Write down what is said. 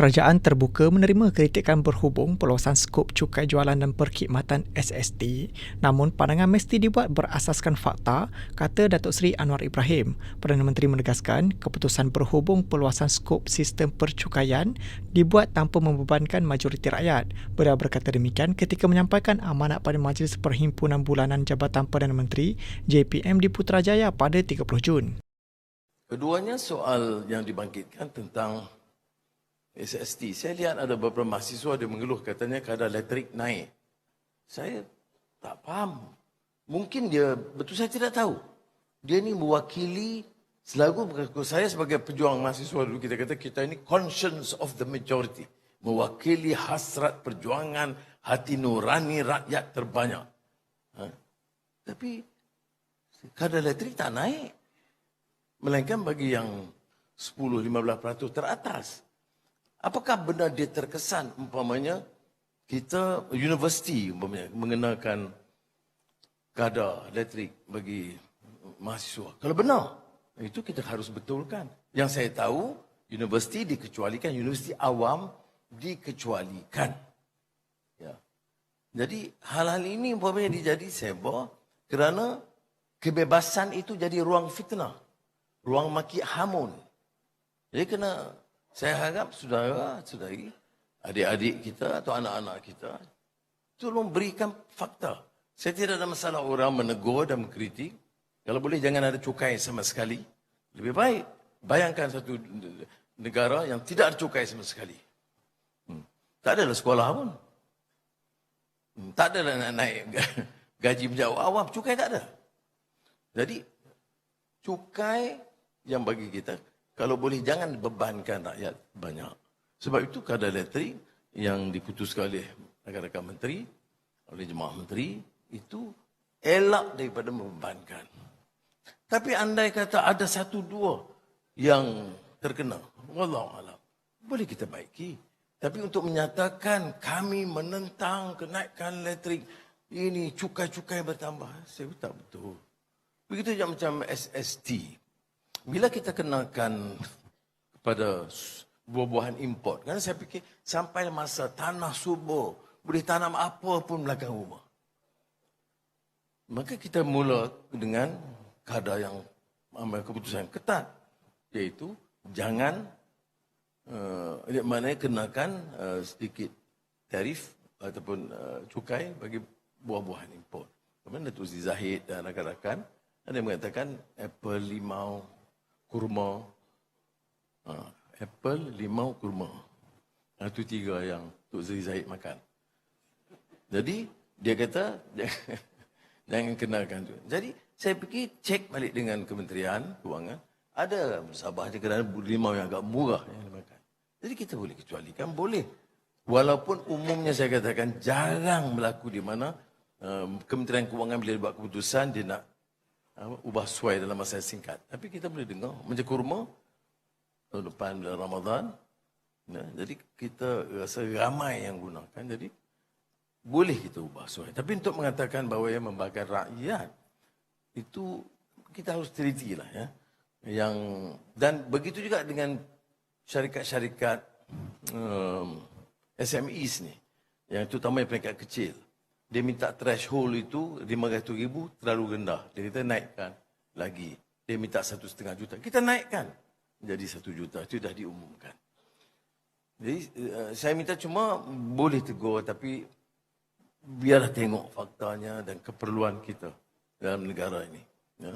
Kerajaan terbuka menerima kritikan berhubung perluasan skop cukai jualan dan perkhidmatan SST namun pandangan mesti dibuat berasaskan fakta, kata Datuk Seri Anwar Ibrahim. Perdana Menteri menegaskan keputusan berhubung perluasan skop sistem percukaian dibuat tanpa membebankan majoriti rakyat. Beliau berkata demikian ketika menyampaikan amanat pada Majlis Perhimpunan Bulanan Jabatan Perdana Menteri JPM di Putrajaya pada 30 Jun. Keduanya soal yang dibangkitkan tentang SST. Saya lihat ada beberapa mahasiswa dia mengeluh katanya kadar elektrik naik. Saya tak faham. Mungkin dia, betul saya tidak tahu. Dia ni mewakili, selalu saya sebagai pejuang mahasiswa dulu kita kata kita ini conscience of the majority. Mewakili hasrat perjuangan hati nurani rakyat terbanyak. Ha? Tapi kadar elektrik tak naik. Melainkan bagi yang 10-15% teratas. Apakah benar dia terkesan umpamanya kita universiti umpamanya mengenakan kadar elektrik bagi mahasiswa. Kalau benar, itu kita harus betulkan. Yang saya tahu, universiti dikecualikan, universiti awam dikecualikan. Ya. Jadi hal-hal ini umpamanya dijadi sebo kerana kebebasan itu jadi ruang fitnah, ruang maki hamun. Jadi kena saya harap saudara-saudari, adik-adik kita atau anak-anak kita, tolong berikan fakta. Saya tidak ada masalah orang menegur dan mengkritik. Kalau boleh jangan ada cukai sama sekali. Lebih baik bayangkan satu negara yang tidak ada cukai sama sekali. Hmm. Tak adalah sekolah pun. Hmm. Tak adalah nak naik gaji menjauh awam. Cukai tak ada. Jadi cukai yang bagi kita kalau boleh jangan bebankan rakyat banyak. Sebab itu kadar elektrik yang diputuskan oleh rakan-rakan menteri, oleh jemaah menteri, itu elak daripada membebankan. Tapi andai kata ada satu dua yang terkena, Wallahualam, boleh kita baiki. Tapi untuk menyatakan kami menentang kenaikan elektrik, ini cukai-cukai bertambah, saya tak betul. Begitu macam SST. Bila kita kenakan kepada buah-buahan import, kan saya fikir sampai masa tanah subur, boleh tanam apa pun belakang rumah. Maka kita mula dengan kadar yang ambil keputusan ketat, iaitu jangan uh, mana kenakan uh, sedikit tarif ataupun uh, cukai bagi buah-buahan import. Kemudian Datuk Zahid dan rakan-rakan ada mengatakan apple, limau, kurma. Ha, apple, limau, kurma. Itu tiga yang Tok Zeri Zahid makan. Jadi, dia kata, jangan kenalkan tu. Jadi, saya pergi cek balik dengan Kementerian Kewangan. Ada Sabah je kerana limau yang agak murah yang dimakan. Jadi, kita boleh kecualikan. Boleh. Walaupun umumnya saya katakan jarang berlaku di mana um, Kementerian Kewangan bila buat keputusan, dia nak ubah suai dalam masa yang singkat. Tapi kita boleh dengar macam kurma tahun depan bulan Ramadan. Ya, jadi kita rasa ramai yang gunakan. Jadi boleh kita ubah suai. Tapi untuk mengatakan bahawa ia membakar rakyat itu kita harus teliti lah ya. Yang dan begitu juga dengan syarikat-syarikat um, SMEs ni yang terutama yang peringkat kecil dia minta threshold itu 500 ribu terlalu rendah. Dia kata naikkan lagi. Dia minta satu setengah juta. Kita naikkan jadi satu juta. Itu dah diumumkan. Jadi uh, saya minta cuma boleh tegur tapi biarlah tengok faktanya dan keperluan kita dalam negara ini. Ya.